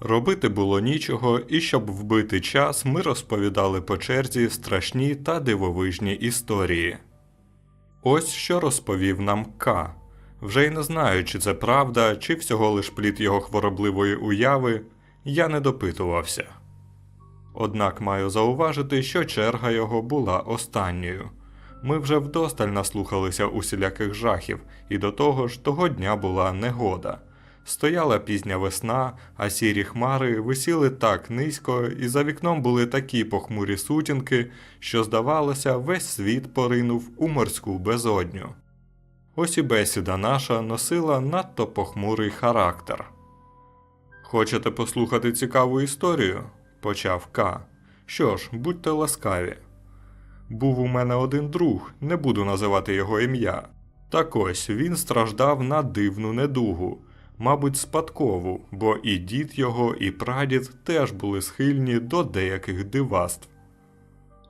Робити було нічого, і щоб вбити час, ми розповідали по черзі страшні та дивовижні історії. Ось що розповів нам К. Вже й не знаю, чи це правда, чи всього лиш плід його хворобливої уяви, я не допитувався. Однак маю зауважити, що черга його була останньою. Ми вже вдосталь наслухалися усіляких жахів, і до того ж того дня була негода. Стояла пізня весна, а сірі хмари висіли так низько, і за вікном були такі похмурі сутінки, що, здавалося, весь світ поринув у морську безодню. Ось і бесіда наша носила надто похмурий характер. Хочете послухати цікаву історію? почав К. Що ж, будьте ласкаві. Був у мене один друг, не буду називати його ім'я. Так ось він страждав на дивну недугу, мабуть, спадкову, бо і дід його, і прадід теж були схильні до деяких дивацтв.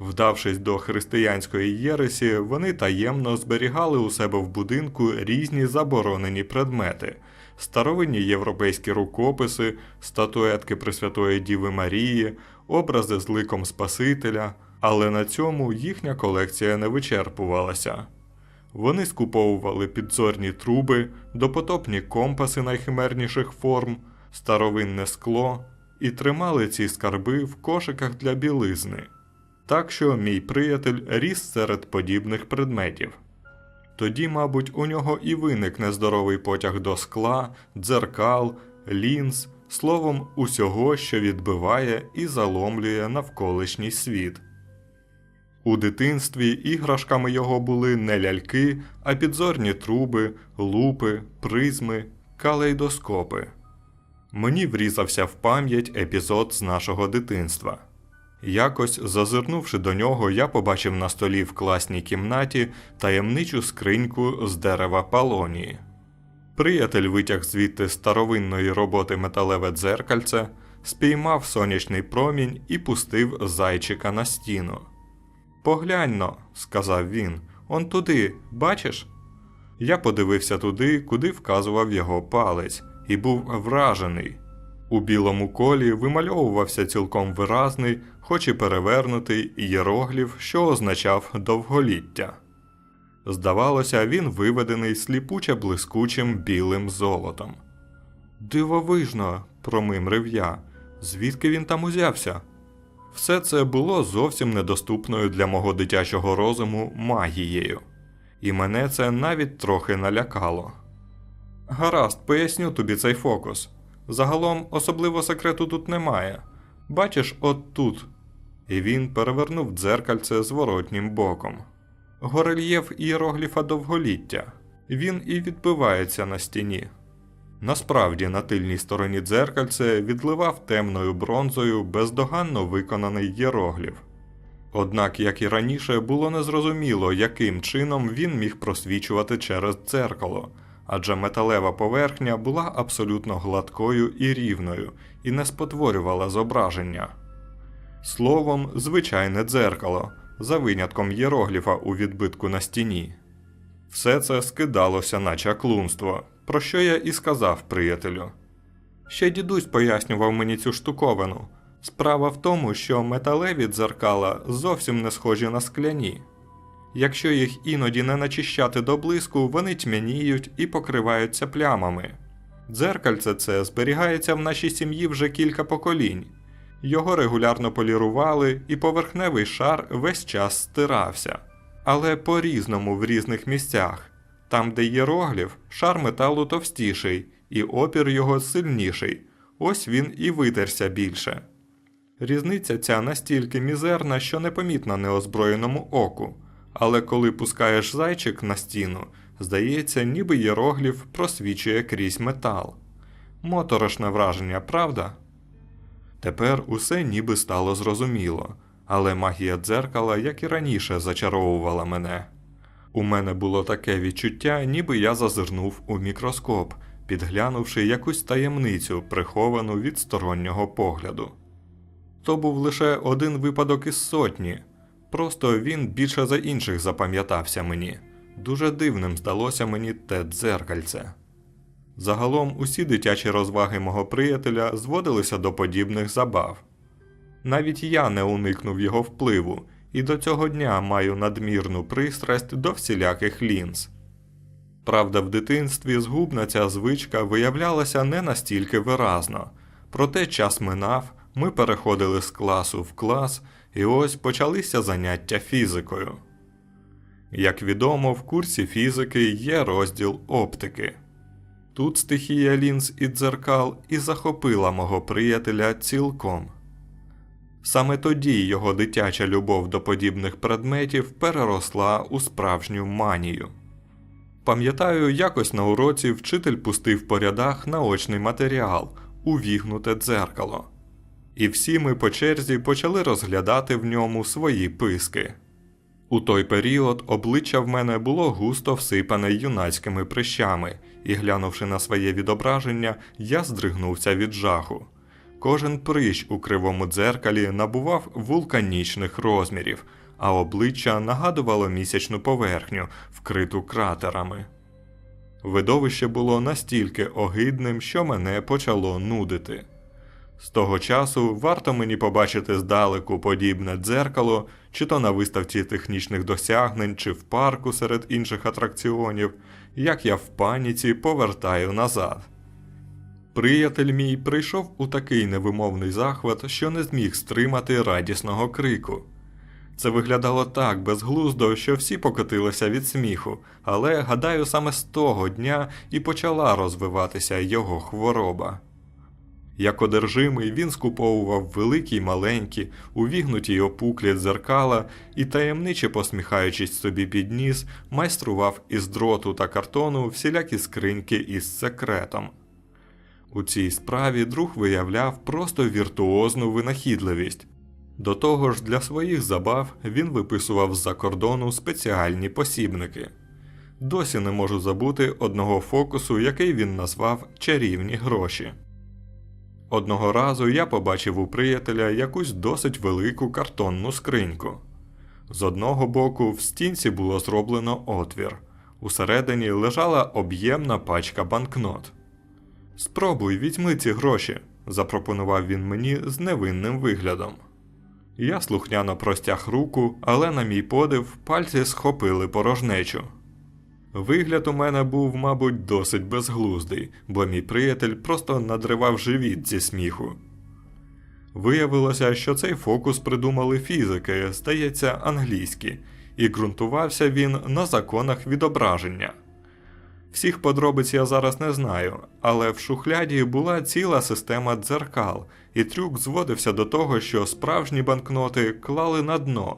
Вдавшись до християнської єресі, вони таємно зберігали у себе в будинку різні заборонені предмети, старовинні європейські рукописи, статуетки Пресвятої Діви Марії, образи з ликом Спасителя, але на цьому їхня колекція не вичерпувалася. Вони скуповували підзорні труби, допотопні компаси найхимерніших форм, старовинне скло і тримали ці скарби в кошиках для білизни. Так що мій приятель ріс серед подібних предметів. Тоді, мабуть, у нього і виник нездоровий потяг до скла, дзеркал, лінз, словом, усього, що відбиває і заломлює навколишній світ. У дитинстві іграшками його були не ляльки, а підзорні труби, лупи, призми, калейдоскопи. Мені врізався в пам'ять епізод з нашого дитинства. Якось, зазирнувши до нього, я побачив на столі в класній кімнаті таємничу скриньку з дерева палонії. Приятель витяг звідти старовинної роботи металеве дзеркальце, спіймав сонячний промінь і пустив зайчика на стіну. Поглянь но, сказав він, он туди, бачиш? Я подивився туди, куди вказував його палець, і був вражений. У білому колі вимальовувався цілком виразний, хоч і перевернутий ієрогліф, що означав довголіття. Здавалося, він виведений сліпуче блискучим білим золотом. Дивовижно, промимрив я, звідки він там узявся? Все це було зовсім недоступною для мого дитячого розуму магією, і мене це навіть трохи налякало. Гаразд, поясню тобі цей фокус. Загалом особливо секрету тут немає. Бачиш, от тут. І він перевернув дзеркальце зворотнім боком. Горельєф ієрогліфа довголіття. Він і відбивається на стіні. Насправді на тильній стороні дзеркальце відливав темною бронзою бездоганно виконаний єрогліф. Однак, як і раніше, було незрозуміло, яким чином він міг просвічувати через дзеркало, адже металева поверхня була абсолютно гладкою і рівною і не спотворювала зображення. Словом, звичайне дзеркало, за винятком єрогліфа у відбитку на стіні. Все це скидалося на чаклунство, про що я і сказав приятелю. Ще дідусь пояснював мені цю штуковину. Справа в тому, що металеві дзеркала зовсім не схожі на скляні. Якщо їх іноді не начищати до блиску, вони тьмяніють і покриваються плямами. Дзеркальце це зберігається в нашій сім'ї вже кілька поколінь. Його регулярно полірували, і поверхневий шар весь час стирався, але по-різному в різних місцях. Там, де єрогліф, шар металу товстіший, і опір його сильніший, ось він і витерся більше. Різниця ця настільки мізерна, що непомітна неозброєному оку, але коли пускаєш зайчик на стіну, здається, ніби єрогліф просвічує крізь метал. Моторошне враження, правда? Тепер усе ніби стало зрозуміло, але магія дзеркала, як і раніше, зачаровувала мене. У мене було таке відчуття, ніби я зазирнув у мікроскоп, підглянувши якусь таємницю, приховану від стороннього погляду. То був лише один випадок із сотні, просто він більше за інших запам'ятався мені. Дуже дивним здалося мені те дзеркальце. Загалом усі дитячі розваги мого приятеля зводилися до подібних забав. Навіть я не уникнув його впливу, і до цього дня маю надмірну пристрасть до всіляких лінз. Правда, в дитинстві згубна ця звичка виявлялася не настільки виразно, проте час минав, ми переходили з класу в клас, і ось почалися заняття фізикою. Як відомо, в курсі фізики є розділ оптики. Тут стихія лінз і дзеркал і захопила мого приятеля цілком. Саме тоді його дитяча любов до подібних предметів переросла у справжню манію. Пам'ятаю, якось на уроці вчитель пустив по рядах наочний матеріал увігнуте дзеркало. І всі ми по черзі почали розглядати в ньому свої писки. У той період обличчя в мене було густо всипане юнацькими прищами, і глянувши на своє відображення, я здригнувся від жаху. Кожен прищ у кривому дзеркалі набував вулканічних розмірів, а обличчя нагадувало місячну поверхню, вкриту кратерами. Видовище було настільки огидним, що мене почало нудити. З того часу варто мені побачити здалеку подібне дзеркало, чи то на виставці технічних досягнень, чи в парку серед інших атракціонів, як я в паніці повертаю назад. Приятель мій прийшов у такий невимовний захват, що не зміг стримати радісного крику. Це виглядало так безглуздо, що всі покотилися від сміху, але гадаю, саме з того дня і почала розвиватися його хвороба. Як одержимий, він скуповував великі й маленькі, увігнуті й опуклі дзеркала і, таємниче посміхаючись собі під ніс, майстрував із дроту та картону всілякі скриньки із секретом. У цій справі друг виявляв просто віртуозну винахідливість. До того ж, для своїх забав він виписував з-за кордону спеціальні посібники. Досі не можу забути одного фокусу, який він назвав чарівні гроші. Одного разу я побачив у приятеля якусь досить велику картонну скриньку. З одного боку в стінці було зроблено отвір, усередині лежала об'ємна пачка банкнот. Спробуй, візьми ці гроші, запропонував він мені з невинним виглядом. Я слухняно простяг руку, але на мій подив пальці схопили порожнечу. Вигляд у мене був, мабуть, досить безглуздий, бо мій приятель просто надривав живіт зі сміху. Виявилося, що цей фокус придумали фізики, здається, англійські, і ґрунтувався він на законах відображення. Всіх подробиць я зараз не знаю, але в шухляді була ціла система дзеркал, і трюк зводився до того, що справжні банкноти клали на дно,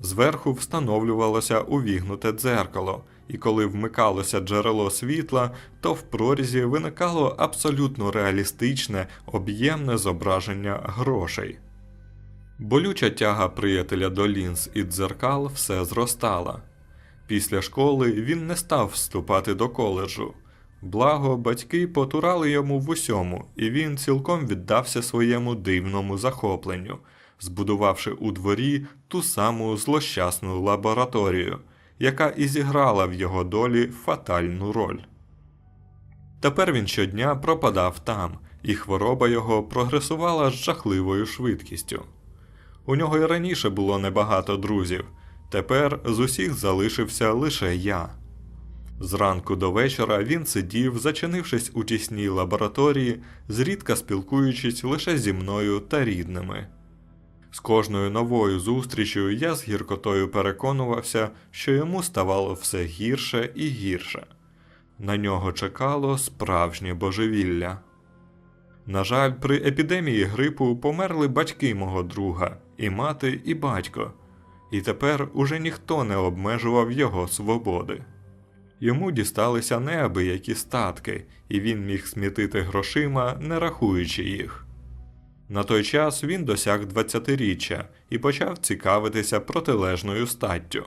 зверху встановлювалося увігнуте дзеркало, і коли вмикалося джерело світла, то в прорізі виникало абсолютно реалістичне, об'ємне зображення грошей. Болюча тяга приятеля до лінз і дзеркал все зростала. Після школи він не став вступати до коледжу. Благо, батьки потурали йому в усьому, і він цілком віддався своєму дивному захопленню, збудувавши у дворі ту саму злощасну лабораторію, яка і зіграла в його долі фатальну роль. Тепер він щодня пропадав там, і хвороба його прогресувала з жахливою швидкістю. У нього й раніше було небагато друзів. Тепер з усіх залишився лише я. Зранку до вечора він сидів, зачинившись у тісній лабораторії, зрідка спілкуючись лише зі мною та рідними. З кожною новою зустрічю я з гіркотою переконувався, що йому ставало все гірше і гірше. На нього чекало справжнє божевілля. На жаль, при епідемії грипу померли батьки мого друга, і мати, і батько і тепер уже ніхто не обмежував його свободи. Йому дісталися неабиякі статки, і він міг смітити грошима, не рахуючи їх. На той час він досяг 20-річчя і почав цікавитися протилежною статтю.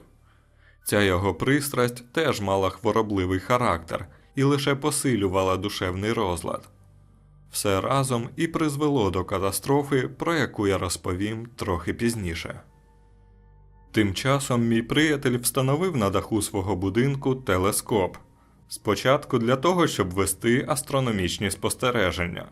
Ця його пристрасть теж мала хворобливий характер і лише посилювала душевний розлад. Все разом і призвело до катастрофи, про яку я розповім трохи пізніше. Тим часом мій приятель встановив на даху свого будинку телескоп. Спочатку для того, щоб вести астрономічні спостереження.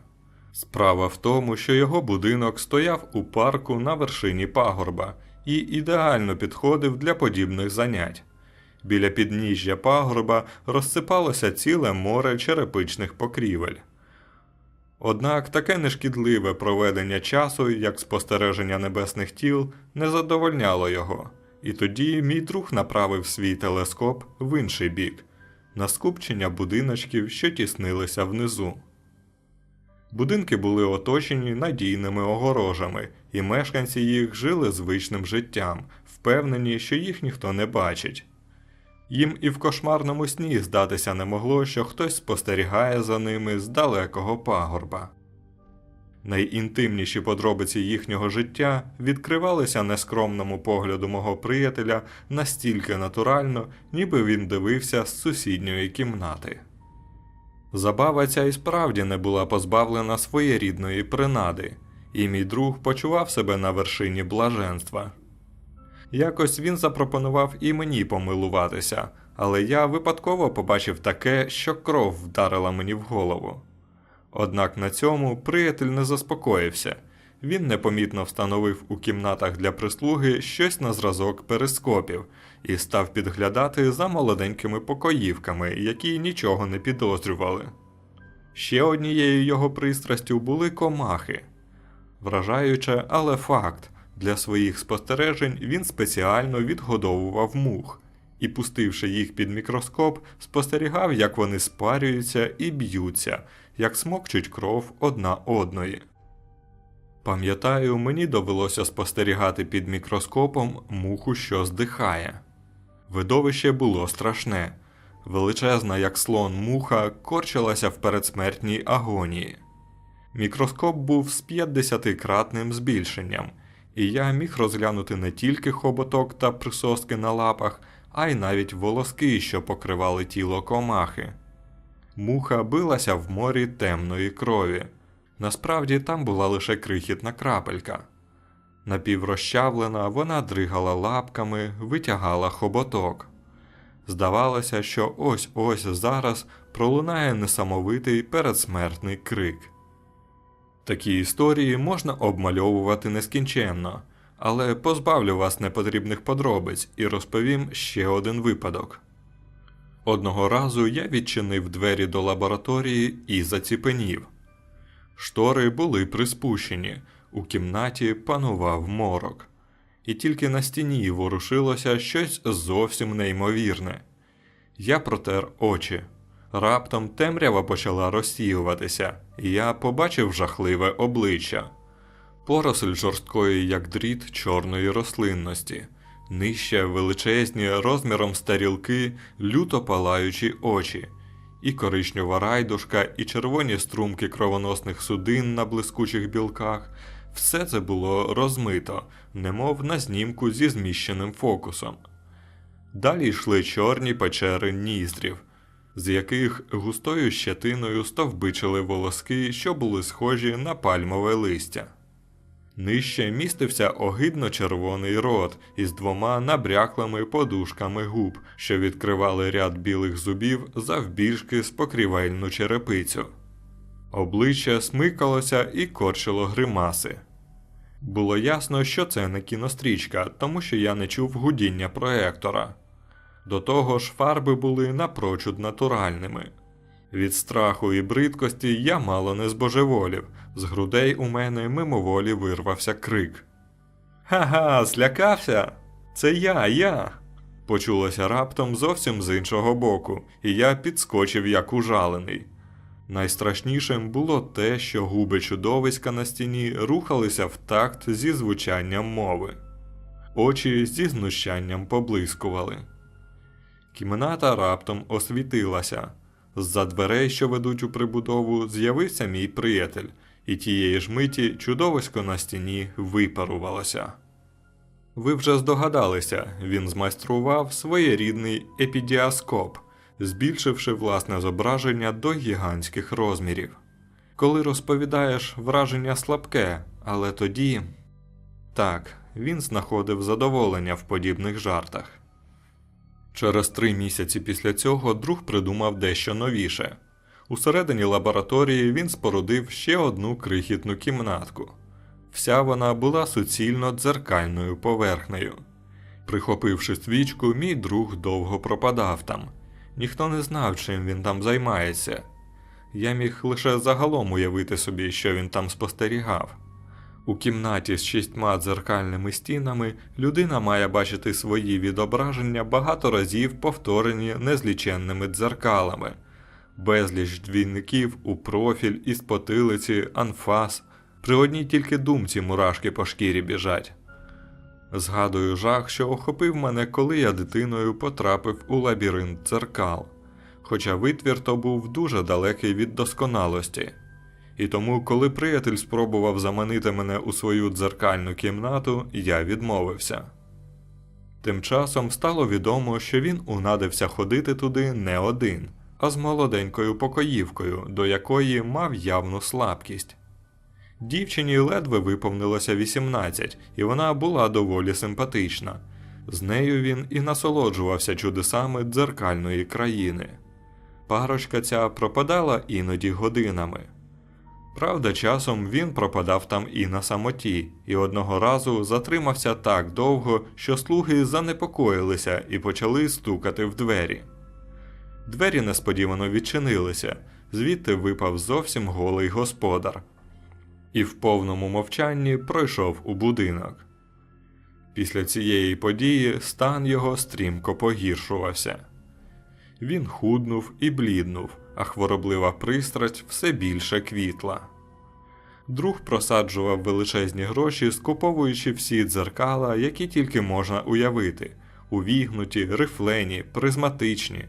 Справа в тому, що його будинок стояв у парку на вершині пагорба і ідеально підходив для подібних занять. Біля підніжжя пагорба розсипалося ціле море черепичних покрівель. Однак таке нешкідливе проведення часу, як спостереження небесних тіл, не задовольняло його, і тоді мій друг направив свій телескоп в інший бік, на скупчення будиночків, що тіснилися внизу. Будинки були оточені надійними огорожами, і мешканці їх жили звичним життям, впевнені, що їх ніхто не бачить. Їм і в кошмарному сні здатися не могло, що хтось спостерігає за ними з далекого пагорба. Найінтимніші подробиці їхнього життя відкривалися нескромному погляду мого приятеля настільки натурально, ніби він дивився з сусідньої кімнати. Забава ця і справді не була позбавлена своєрідної принади, і мій друг почував себе на вершині блаженства. Якось він запропонував і мені помилуватися, але я випадково побачив таке, що кров вдарила мені в голову. Однак на цьому приятель не заспокоївся. Він непомітно встановив у кімнатах для прислуги щось на зразок перископів і став підглядати за молоденькими покоївками, які нічого не підозрювали. Ще однією його пристрастю були комахи. Вражаюче, але факт. Для своїх спостережень він спеціально відгодовував мух і, пустивши їх під мікроскоп, спостерігав, як вони спарюються і б'ються, як смокчуть кров одна одної. Пам'ятаю, мені довелося спостерігати під мікроскопом муху, що здихає. Видовище було страшне. Величезна, як слон муха, корчилася в передсмертній агонії. Мікроскоп був з 50-кратним збільшенням, і я міг розглянути не тільки хоботок та присоски на лапах, а й навіть волоски, що покривали тіло комахи. Муха билася в морі темної крові. Насправді там була лише крихітна крапелька. Напіврозчавлена, вона дригала лапками, витягала хоботок. Здавалося, що ось ось зараз пролунає несамовитий передсмертний крик. Такі історії можна обмальовувати нескінченно, але позбавлю вас непотрібних подробиць і розповім ще один випадок. Одного разу я відчинив двері до лабораторії і заціпенів. Штори були приспущені, у кімнаті панував морок, і тільки на стіні ворушилося щось зовсім неймовірне. Я протер очі. Раптом темрява почала розсіюватися, і я побачив жахливе обличчя. Поросль жорсткої, як дріт чорної рослинності, нижче величезні розміром старілки, люто палаючі очі, і коричнева райдушка, і червоні струмки кровоносних судин на блискучих білках. Все це було розмито, немов на знімку зі зміщеним фокусом. Далі йшли чорні печери ніздрів, з яких густою щетиною стовбичили волоски, що були схожі на пальмове листя. Нижче містився огидно червоний рот із двома набряклими подушками губ, що відкривали ряд білих зубів завбільшки з покрівельну черепицю. Обличчя смикалося і корчило гримаси. Було ясно, що це не кінострічка, тому що я не чув гудіння проектора. До того ж, фарби були напрочуд натуральними. Від страху і бридкості я мало не збожеволів, з грудей у мене мимоволі вирвався крик. Ха-ха, злякався? Це я, я. Почулося раптом зовсім з іншого боку, і я підскочив як ужалений. Найстрашнішим було те, що губи чудовиська на стіні рухалися в такт зі звучанням мови, очі зі знущанням поблискували. Кімната раптом освітилася. З-за дверей, що ведуть у прибудову, з'явився мій приятель, і тієї ж миті чудовисько на стіні випарувалося. Ви вже здогадалися, він змайстрував своєрідний епідіаскоп, збільшивши власне зображення до гігантських розмірів. Коли розповідаєш, враження слабке, але тоді. Так, він знаходив задоволення в подібних жартах. Через три місяці після цього друг придумав дещо новіше. Усередині лабораторії він спорудив ще одну крихітну кімнатку. Вся вона була суцільно дзеркальною поверхнею. Прихопивши свічку, мій друг довго пропадав там. Ніхто не знав, чим він там займається. Я міг лише загалом уявити собі, що він там спостерігав. У кімнаті з шістьма дзеркальними стінами людина має бачити свої відображення багато разів повторені незліченними дзеркалами, безліч двійників у профіль, із потилиці, анфас. При одній тільки думці мурашки по шкірі біжать. Згадую жах, що охопив мене, коли я дитиною потрапив у лабіринт дзеркал, хоча витвір то був дуже далекий від досконалості. І тому, коли приятель спробував заманити мене у свою дзеркальну кімнату, я відмовився. Тим часом стало відомо, що він унадився ходити туди не один, а з молоденькою покоївкою, до якої мав явну слабкість. Дівчині ледве виповнилося 18, і вона була доволі симпатична. З нею він і насолоджувався чудесами дзеркальної країни. Парочка ця пропадала іноді годинами. Правда, часом він пропадав там і на самоті, і одного разу затримався так довго, що слуги занепокоїлися і почали стукати в двері. Двері несподівано відчинилися, звідти випав зовсім голий господар, і в повному мовчанні пройшов у будинок. Після цієї події стан його стрімко погіршувався. Він худнув і бліднув, а хвороблива пристрасть все більше квітла. Друг просаджував величезні гроші, скуповуючи всі дзеркала, які тільки можна уявити увігнуті, рифлені, призматичні.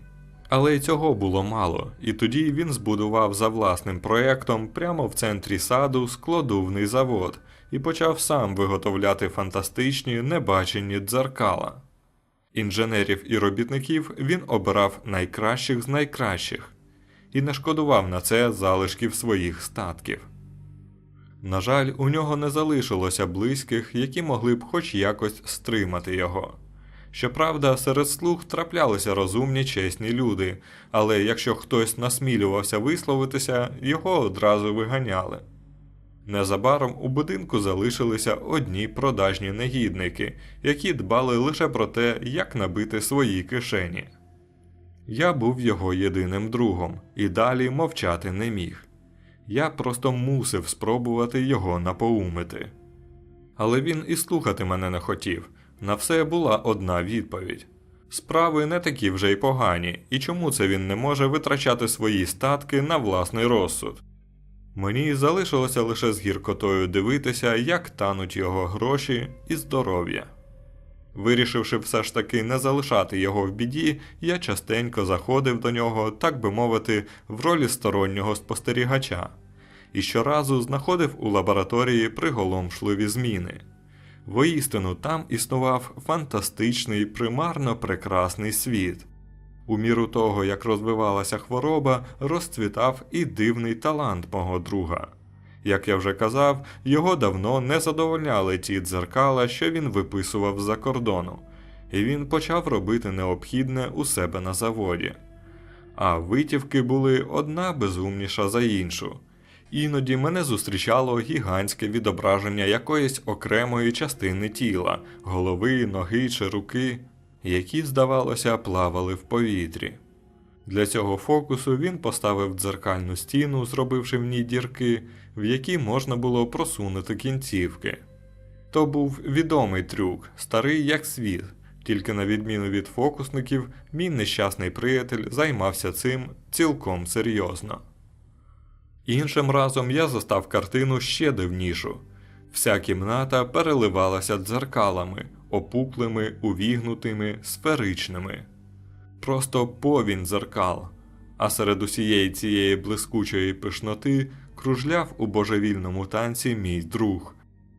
Але й цього було мало, і тоді він збудував за власним проектом прямо в центрі саду складовний завод і почав сам виготовляти фантастичні небачені дзеркала. Інженерів і робітників він обирав найкращих з найкращих і не шкодував на це залишків своїх статків. На жаль, у нього не залишилося близьких, які могли б хоч якось стримати його. Щоправда, серед слуг траплялися розумні чесні люди, але якщо хтось насмілювався висловитися, його одразу виганяли. Незабаром у будинку залишилися одні продажні негідники, які дбали лише про те, як набити свої кишені. Я був його єдиним другом і далі мовчати не міг. Я просто мусив спробувати його напоумити. Але він і слухати мене не хотів. На все була одна відповідь. Справи не такі вже й погані, і чому це він не може витрачати свої статки на власний розсуд? Мені залишилося лише з гіркотою дивитися, як тануть його гроші і здоров'я. Вирішивши все ж таки не залишати його в біді, я частенько заходив до нього, так би мовити, в ролі стороннього спостерігача, і щоразу знаходив у лабораторії приголомшливі зміни. Воістину там існував фантастичний, примарно прекрасний світ. У міру того, як розвивалася хвороба, розцвітав і дивний талант мого друга. Як я вже казав, його давно не задовольняли ті дзеркала, що він виписував з-за кордону, і він почав робити необхідне у себе на заводі. А витівки були одна безумніша за іншу. Іноді мене зустрічало гігантське відображення якоїсь окремої частини тіла, голови, ноги чи руки, які, здавалося, плавали в повітрі. Для цього фокусу він поставив дзеркальну стіну, зробивши в ній дірки, в які можна було просунути кінцівки. То був відомий трюк, старий як світ, тільки на відміну від фокусників, мій нещасний приятель займався цим цілком серйозно. Іншим разом я застав картину ще дивнішу. Вся кімната переливалася дзеркалами, опуклими, увігнутими, сферичними. Просто повінь дзеркал, а серед усієї цієї блискучої пишноти кружляв у божевільному танці мій друг,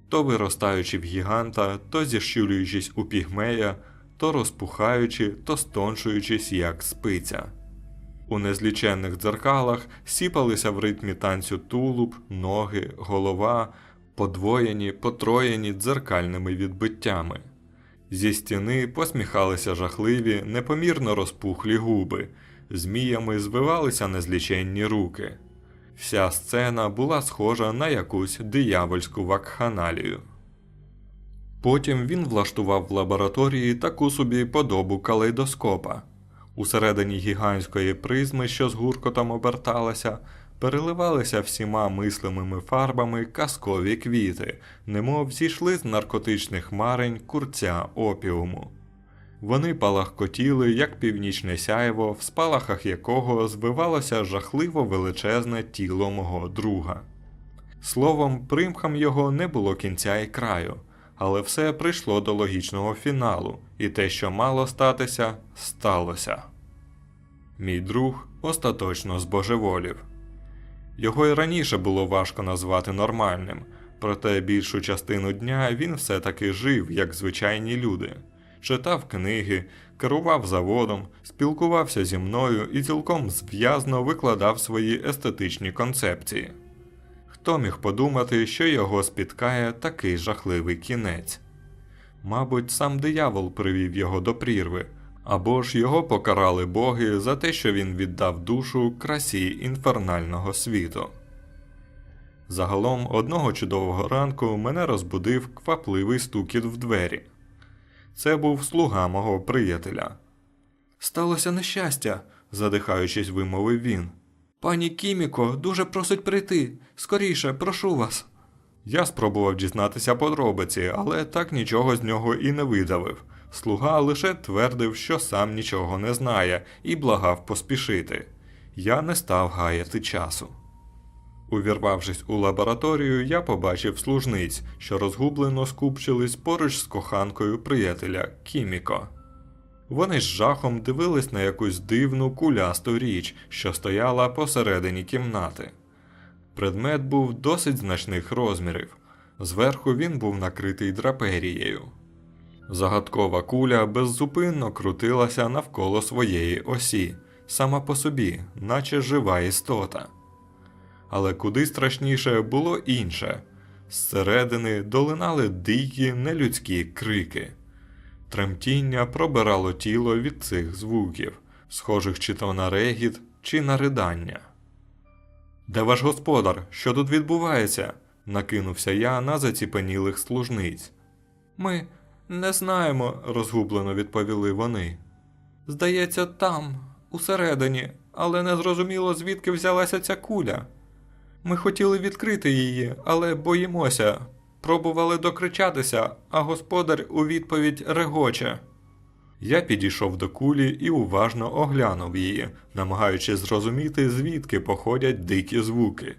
то виростаючи в гіганта, то зіщулюючись у пігмея, то розпухаючи, то стоншуючись як спиця. У незліченних дзеркалах сіпалися в ритмі танцю тулуб, ноги, голова, подвоєні, потроєні дзеркальними відбиттями. Зі стіни посміхалися жахливі, непомірно розпухлі губи, зміями звивалися незліченні руки. Вся сцена була схожа на якусь диявольську вакханалію. Потім він влаштував в лабораторії таку собі подобу калейдоскопа. Усередині гігантської призми, що з гуркотом оберталася, переливалися всіма мислимими фарбами казкові квіти, немов зійшли з наркотичних марень курця опіуму. Вони палахкотіли, як північне сяйво, в спалахах якого звивалося жахливо величезне тіло мого друга. Словом, примхам його не було кінця і краю, але все прийшло до логічного фіналу, і те, що мало статися, сталося. Мій друг остаточно збожеволів. Його й раніше було важко назвати нормальним, проте більшу частину дня він все-таки жив, як звичайні люди, читав книги, керував заводом, спілкувався зі мною і цілком зв'язно викладав свої естетичні концепції. Хто міг подумати, що його спіткає такий жахливий кінець? Мабуть, сам диявол привів його до прірви, або ж його покарали боги за те, що він віддав душу красі інфернального світу. Загалом одного чудового ранку мене розбудив квапливий стукіт в двері. Це був слуга мого приятеля. Сталося нещастя, задихаючись, вимовив він. Пані Кіміко дуже просить прийти. Скоріше, прошу вас. Я спробував дізнатися подробиці, але так нічого з нього і не видавив. Слуга лише твердив, що сам нічого не знає, і благав поспішити. Я не став гаяти часу. Увірвавшись у лабораторію, я побачив служниць, що розгублено скупчились поруч з коханкою приятеля Кіміко. Вони з жахом дивились на якусь дивну кулясту річ, що стояла посередині кімнати. Предмет був досить значних розмірів. Зверху він був накритий драперією. Загадкова куля беззупинно крутилася навколо своєї осі, сама по собі, наче жива істота. Але куди страшніше було інше зсередини долинали дикі нелюдські крики. Тремтіння пробирало тіло від цих звуків, схожих чи то на регіт, чи на ридання. Де ваш господар? Що тут відбувається? накинувся я на заціпенілих служниць. Ми не знаємо, розгублено відповіли вони. Здається, там, усередині, але не зрозуміло, звідки взялася ця куля. Ми хотіли відкрити її, але боїмося. Пробували докричатися, а господар у відповідь регоче. Я підійшов до кулі і уважно оглянув її, намагаючись зрозуміти, звідки походять дикі звуки,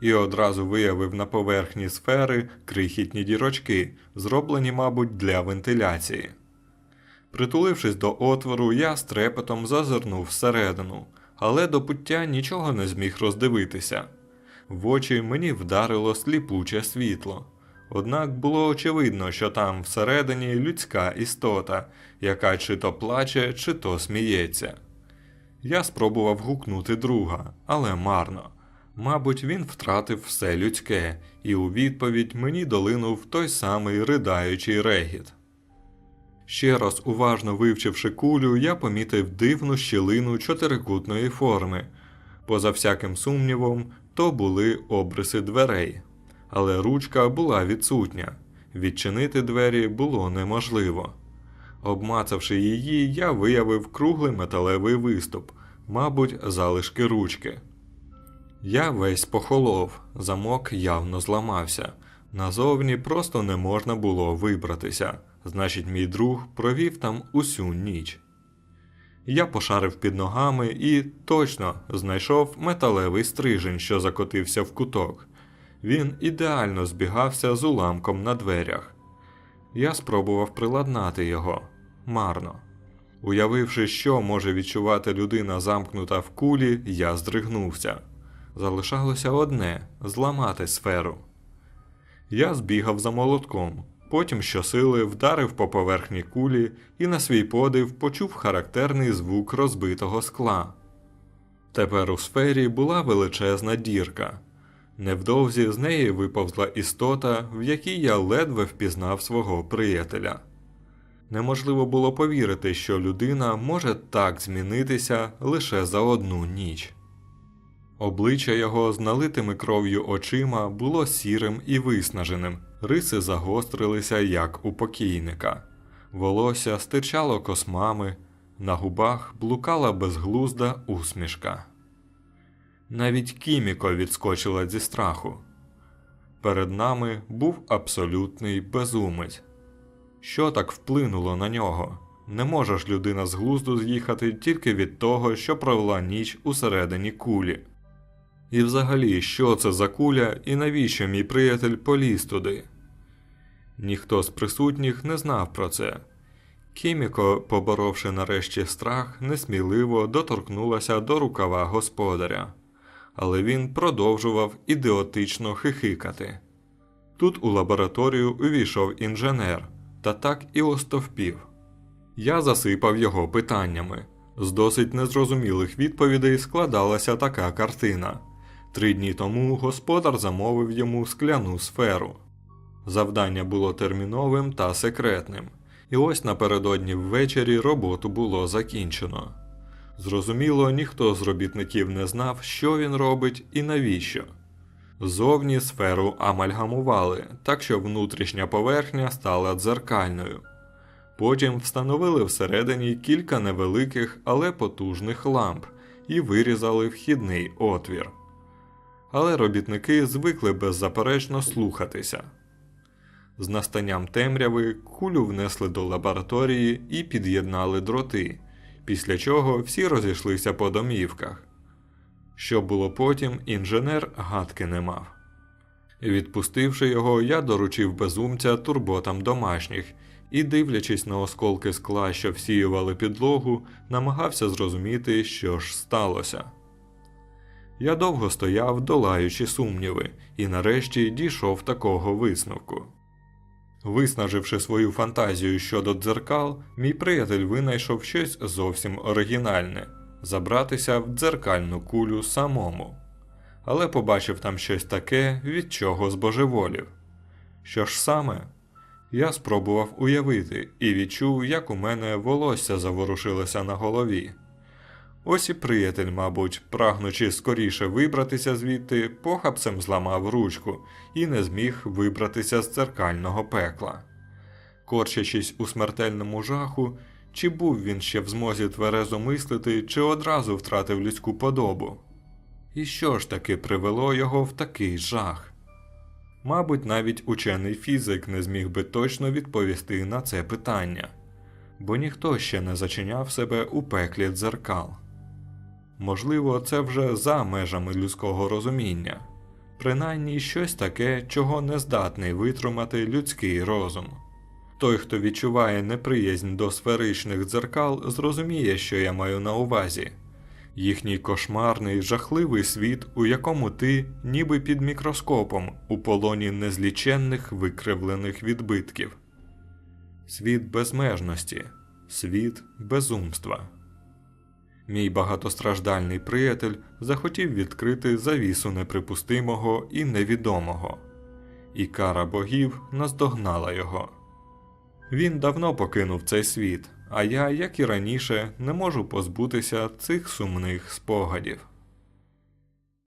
і одразу виявив на поверхні сфери крихітні дірочки, зроблені, мабуть, для вентиляції. Притулившись до отвору, я з трепетом зазирнув всередину, але до пуття нічого не зміг роздивитися. В очі мені вдарило сліпуче світло. Однак було очевидно, що там всередині людська істота, яка чи то плаче, чи то сміється. Я спробував гукнути друга, але марно. Мабуть, він втратив все людське, і у відповідь мені долинув той самий ридаючий регіт. Ще раз уважно вивчивши кулю, я помітив дивну щілину чотирикутної форми. Поза всяким сумнівом, то були обриси дверей, але ручка була відсутня. Відчинити двері було неможливо. Обмацавши її, я виявив круглий металевий виступ, мабуть, залишки ручки. Я весь похолов, замок явно зламався. Назовні просто не можна було вибратися, значить, мій друг провів там усю ніч. Я пошарив під ногами і точно знайшов металевий стрижень, що закотився в куток. Він ідеально збігався з уламком на дверях. Я спробував приладнати його марно. Уявивши, що може відчувати людина, замкнута в кулі, я здригнувся. Залишалося одне зламати сферу. Я збігав за молотком, потім щосили вдарив по поверхні кулі і на свій подив почув характерний звук розбитого скла. Тепер у сфері була величезна дірка. Невдовзі з неї виповзла істота, в якій я ледве впізнав свого приятеля. Неможливо було повірити, що людина може так змінитися лише за одну ніч. Обличчя його з налитими кров'ю очима було сірим і виснаженим, риси загострилися, як у покійника. Волосся стирчало космами, на губах блукала безглузда усмішка. Навіть Кіміко відскочила зі страху. Перед нами був абсолютний безумець. Що так вплинуло на нього? Не може ж людина з глузду з'їхати тільки від того, що провела ніч усередині кулі. І взагалі, що це за куля і навіщо мій приятель поліз туди? Ніхто з присутніх не знав про це. Кіміко, поборовши нарешті страх, несміливо доторкнулася до рукава господаря, але він продовжував ідіотично хихикати. Тут у лабораторію увійшов інженер та так і остовпів. Я засипав його питаннями. З досить незрозумілих відповідей складалася така картина. Три дні тому господар замовив йому скляну сферу. Завдання було терміновим та секретним, і ось напередодні ввечері роботу було закінчено. Зрозуміло, ніхто з робітників не знав, що він робить і навіщо. Зовні сферу амальгамували, так що внутрішня поверхня стала дзеркальною. Потім встановили всередині кілька невеликих, але потужних ламп і вирізали вхідний отвір. Але робітники звикли беззаперечно слухатися. З настанням темряви кулю внесли до лабораторії і під'єднали дроти, після чого всі розійшлися по домівках. Що було потім, інженер гадки не мав. Відпустивши його, я доручив безумця турботам домашніх і, дивлячись на осколки скла, що всіювали підлогу, намагався зрозуміти, що ж сталося. Я довго стояв, долаючи сумніви, і нарешті дійшов такого висновку. Виснаживши свою фантазію щодо дзеркал, мій приятель винайшов щось зовсім оригінальне забратися в дзеркальну кулю самому. Але побачив там щось таке, від чого збожеволів. Що ж саме? Я спробував уявити і відчув, як у мене волосся заворушилося на голові. Ось і приятель, мабуть, прагнучи скоріше вибратися звідти, похапцем зламав ручку і не зміг вибратися з дзеркального пекла. Корчачись у смертельному жаху, чи був він ще в змозі тверезо мислити, чи одразу втратив людську подобу? І що ж таки привело його в такий жах? Мабуть, навіть учений фізик не зміг би точно відповісти на це питання, бо ніхто ще не зачиняв себе у пеклі дзеркал. Можливо, це вже за межами людського розуміння, принаймні щось таке, чого не здатний витримати людський розум. Той, хто відчуває неприязнь до сферичних дзеркал, зрозуміє, що я маю на увазі їхній кошмарний, жахливий світ, у якому ти, ніби під мікроскопом, у полоні незліченних викривлених відбитків. Світ безмежності, світ безумства. Мій багатостраждальний приятель захотів відкрити завісу неприпустимого і невідомого, і кара богів наздогнала його. Він давно покинув цей світ, а я, як і раніше, не можу позбутися цих сумних спогадів.